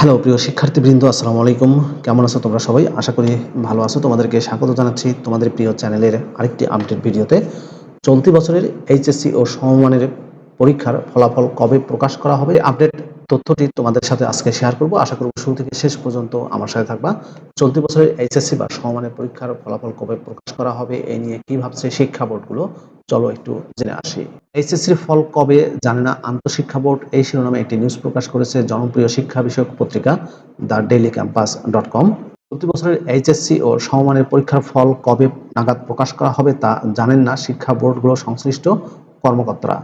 Hello, প্রিয় শিক্ষার্থীবৃন্দ, আসসালামু আলাইকুম। কেমন আছো তোমরা সবাই? আশা করি ভালো আছো। তোমাদেরকে স্বাগত জানাচ্ছি তোমাদের প্রিয় চ্যানেলের আরেকটি আপডেট ভিডিওতে। চলতি বছরের এইচএসসি ও সমমানের পরীক্ষার ফলাফল কবে প্রকাশ করা হবে আপডেট তথ্যটি তোমাদের সাথে আজকে শেয়ার করব। আশা করব শুরু থেকে শেষ পর্যন্ত আমার সাথে থাকবা। চলতি বছরের এইচএসসি বা সমমানের পরীক্ষার ফলাফল কবে প্রকাশ করা হবে এই নিয়ে কি ভাবছে শিক্ষা বোর্ডগুলো চলো একটু জেনে আসি। এইচএসসির ফল কবে জানে না আন্তঃশিক্ষা বোর্ড এই শিরোনামে একটি নিউজ প্রকাশ করেছে জনপ্রিয় শিক্ষা বিষয়ক পত্রিকা the daily campus dot com. প্রতি বছরের এইচএসসি ও সমমানের পরীক্ষার ফল কবে নাগাদ প্রকাশ করা হবে তা জানেন না শিক্ষা বোর্ডগুলো সংশ্লিষ্ট কর্মকর্তারা।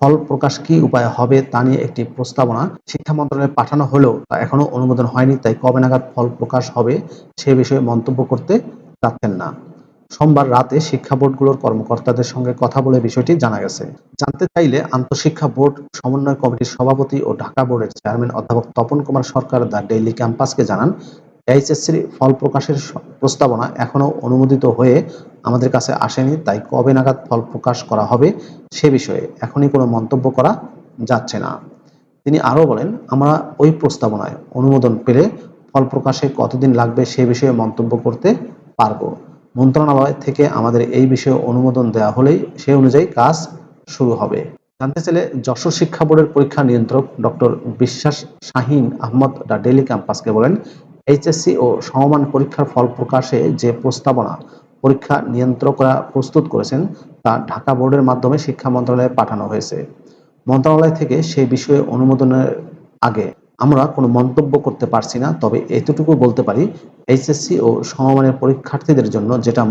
ফল প্রকাশ কি উপায় হবে তা নিয়ে একটি প্রস্তাবনা শিক্ষা মন্ত্রণালয়ে পাঠানো হলেও তা এখনও অনুমোদন হয়নি, তাই কবে নাগাদ ফল প্রকাশ হবে সে বিষয়ে মন্তব্য করতে চাচ্ছেন না। সোমবার রাতে শিক্ষা বোর্ডগুলোর কর্মকর্তাদের সঙ্গে কথা বলে বিষয়টি জানা গেছে। জানতে চাইলে আন্তঃশিক্ষা বোর্ড, সমন্বয় কমিটির সভাপতি ও ঢাকা বোর্ডের চেয়ারম্যান অধ্যাপক তপন কুমার সরকার দ্য ডেইলি ক্যাম্পাসকে জানান, এইচএসসির ফল প্রকাশের প্রস্তাবনা এখনও অনুমোদিত হয়ে আমাদের কাছে আসেনি, তাই কবে নাগাদ ফল প্রকাশ করা হবে সে বিষয়ে এখনই কোনো মন্তব্য করা যাচ্ছে না। তিনি আরও বলেন, আমরা ওই প্রস্তাবনায় অনুমোদন পেলে ফল প্রকাশে কতদিন লাগবে সে বিষয়ে মন্তব্য করতে পারব। মন্ত্রণালয় থেকে আমাদের এই বিষয়ে অনুমোদন দেওয়া হলেই সে অনুযায়ী কাজ শুরু হবে। জানতে চাইলে যশোর শিক্ষা বোর্ডের পরীক্ষা নিয়ন্ত্রক doctor Biswas Shahin Ahmed the daily ক্যাম্পাসকে বলেন, এইচএসসি ও সমমান পরীক্ষার ফল প্রকাশে যে প্রস্তাবনা পরীক্ষা নিয়ন্ত্রকরা প্রস্তুত করেছেন তা ঢাকা বোর্ডের মাধ্যমে শিক্ষা মন্ত্রণালয়ে পাঠানো হয়েছে। মন্ত্রণালয় থেকে সেই বিষয়ে অনুমোদনের আগে আমরা কোনো মন্তব্য করতে পারছি না, তবে এতটুকু বলতে পারি, এইচএসসি ও সমমানের পরীক্ষার্থীদের জন্য যেটা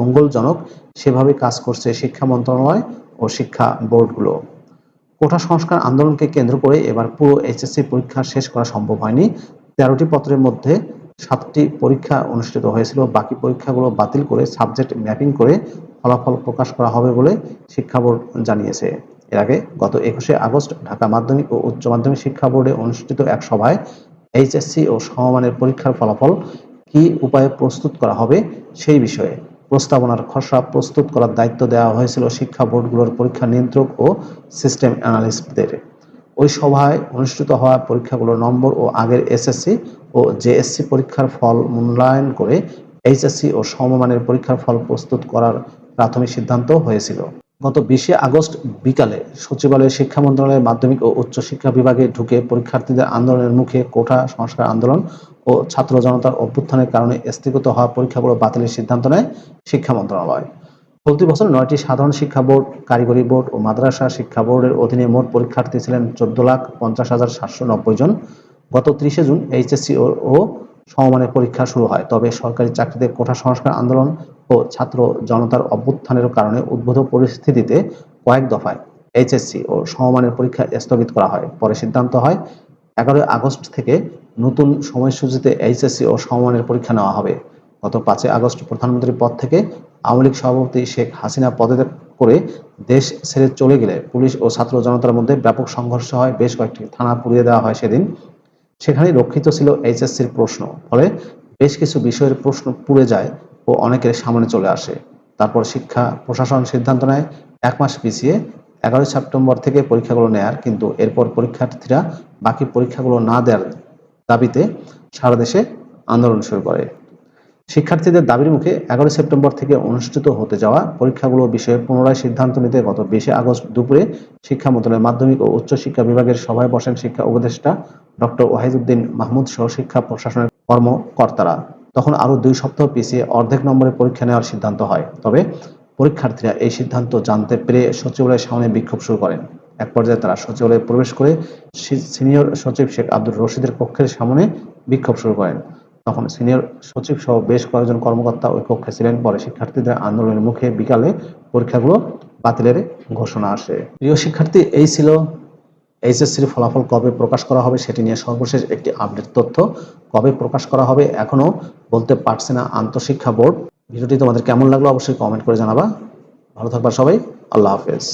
মঙ্গলজনক সেভাবে কাজ করছে শিক্ষা মন্ত্রণালয় ও শিক্ষা বোর্ডগুলো। কোটা সংস্কার আন্দোলনকে কেন্দ্র করে এবার পুরো এইচএসসি পরীক্ষা শেষ করা সম্ভব হয়নি। তেরোটি পত্রের মধ্যে সাতটি পরীক্ষা অনুষ্ঠিত হয়েছিল, বাকি পরীক্ষাগুলো বাতিল করে সাবজেক্ট ম্যাপিং করে ফলাফল প্রকাশ করা হবে বলে শিক্ষা বোর্ড জানিয়েছে। এর আগে গত একুশে আগস্ট ঢাকা মাধ্যমিক ও উচ্চ মাধ্যমিক শিক্ষা বোর্ডে অনুষ্ঠিত এক সভায় এইচএসসি ও সমমানের পরীক্ষার ফলাফল কি উপায়ে প্রস্তুত করা হবে সেই বিষয়ে প্রস্তাবনার খসড়া প্রস্তুত করার দায়িত্ব দেওয়া হয়েছিল শিক্ষা বোর্ডগুলোর পরীক্ষা নিয়ন্ত্রক ও সিস্টেম অ্যানালিস্টদের। ওই সভায় অনুষ্ঠিত হওয়া পরীক্ষাগুলোর নম্বর ও আগের এসএসসি ও জেএসসি পরীক্ষার ফল মূল্যায়ন করে এইচএসসি ও সমমানের পরীক্ষার ফল প্রস্তুত করার প্রাথমিক সিদ্ধান্ত হয়েছিল। গত বিশে আগস্ট বিকালে সচিবালয়ে শিক্ষা মন্ত্রণালয়ের মাধ্যমিক ও উচ্চ শিক্ষা বিভাগে ঢুকে পরীক্ষার্থীদের আন্দোলনের মুখে কোটা সংস্কার আন্দোলন ও ছাত্র জনতার অভ্যুত্থানের কারণে স্থগিত হওয়া পরীক্ষাগুলো বাতিলের সিদ্ধান্ত নেয় শিক্ষা মন্ত্রণালয়। চলতি বছর নয়টি সাধারণ শিক্ষা বোর্ড, কারিগরি বোর্ড ও মাদ্রাসা শিক্ষা বোর্ডের অধীনে মোট পরীক্ষার্থী ছিলেন চোদ্দ লাখ পঞ্চাশ হাজার সাতশো নব্বই জন। গত ত্রিশে জুন এইচএসসি ও সমমানের পরীক্ষা শুরু হয়। তবে সরকারি চাকরিতে কোটা সংস্কার আন্দোলন ও ছাত্র জনতার অভ্যুত্থানের কারণে উদ্ভূত পরিস্থিতিতে কয়েক দফায় এইচএসসি ও সমমানের পরীক্ষা স্থগিত করা হয়। পরে সিদ্ধান্ত হয়, এগারোই আগস্ট থেকে নতুন সময়সূচিতে এইচএসসি ও সমমানের পরীক্ষা নেওয়া হবে। গত পাঁচই আগস্ট প্রধানমন্ত্রীর পদ থেকে আওয়ামী লীগ সভাপতি শেখ হাসিনা পদত্যাগ করে দেশ ছেড়ে চলে গেলে পুলিশ ও ছাত্র জনতার মধ্যে ব্যাপক সংঘর্ষ হয়। বেশ কয়েকটি থানা পুড়িয়ে দেওয়া হয় সেদিন। সেখানে রক্ষিত ছিল এইচএসসির প্রশ্ন। ফলে বেশ কিছু বিষয়ের প্রশ্ন পুড়ে যায় ও অনেকের সামনে চলে আসে। তারপর শিক্ষা, প্রশাসন সিদ্ধান্ত নেয়, এক মাস পিছিয়ে এগারোই সেপ্টেম্বর থেকে পরীক্ষাগুলো নেয়ার, কিন্তু এরপর পরীক্ষার্থীরা বাকি পরীক্ষাগুলো না দেওয়ার দাবিতে সারা দেশে আন্দোলন শুরু করে। শিক্ষার্থীদের দাবির মুখে এগারোই সেপ্টেম্বর থেকে অনুষ্ঠিত হতে যাওয়া পরীক্ষাগুলো বিষয়ে পুনরায় সিদ্ধান্ত নিতে গত বিশে আগস্ট দুপুরে শিক্ষা মন্ত্রণালয়ের মাধ্যমিক ও উচ্চ শিক্ষা বিভাগের সভায় বসেন শিক্ষা উপদেষ্টা ডক্টর ওয়াহিদুদ্দিন মাহমুদ সহ শিক্ষা প্রশাসনের কর্মকর্তারা। তখন আরও দুই সপ্তাহ পিছিয়ে অর্ধেক নম্বরে পরীক্ষা নেওয়ার সিদ্ধান্ত হয়। তবে পরীক্ষার্থীরা এই সিদ্ধান্ত জানতে পেরে সচিবালয়ের সামনে বিক্ষোভ শুরু করেন। এক পর্যায়ে তারা সচিবালয়ে প্রবেশ করে সিনিয়র সচিব শেখ আব্দুর রশিদের কক্ষের সামনে বিক্ষোভ শুরু করেন। তখন সিনিয়র সচিব সহ বেশ কয়েকজন কর্মকর্তা ওই কক্ষে ছিলেন। পরে শিক্ষার্থীদের আন্দোলনের মুখে বিকালে পরীক্ষাগুলো বাতিলের ঘোষণা আসে। প্রিয় শিক্ষার্থী, এই ছিল এইচএসসির ফলাফল কবে প্রকাশ করা হবে সেটি নিয়ে সর্বশেষ একটি আপডেট তথ্য। কবে প্রকাশ করা হবে এখনও বলতে পারছে না আন্তঃশিক্ষা বোর্ড। ভিডিওটি তোমাদের কেমন লাগল অবশ্যই কমেন্ট করে জানাবা। ভালো থাকবা সবাই। আল্লাহ হাফেজ।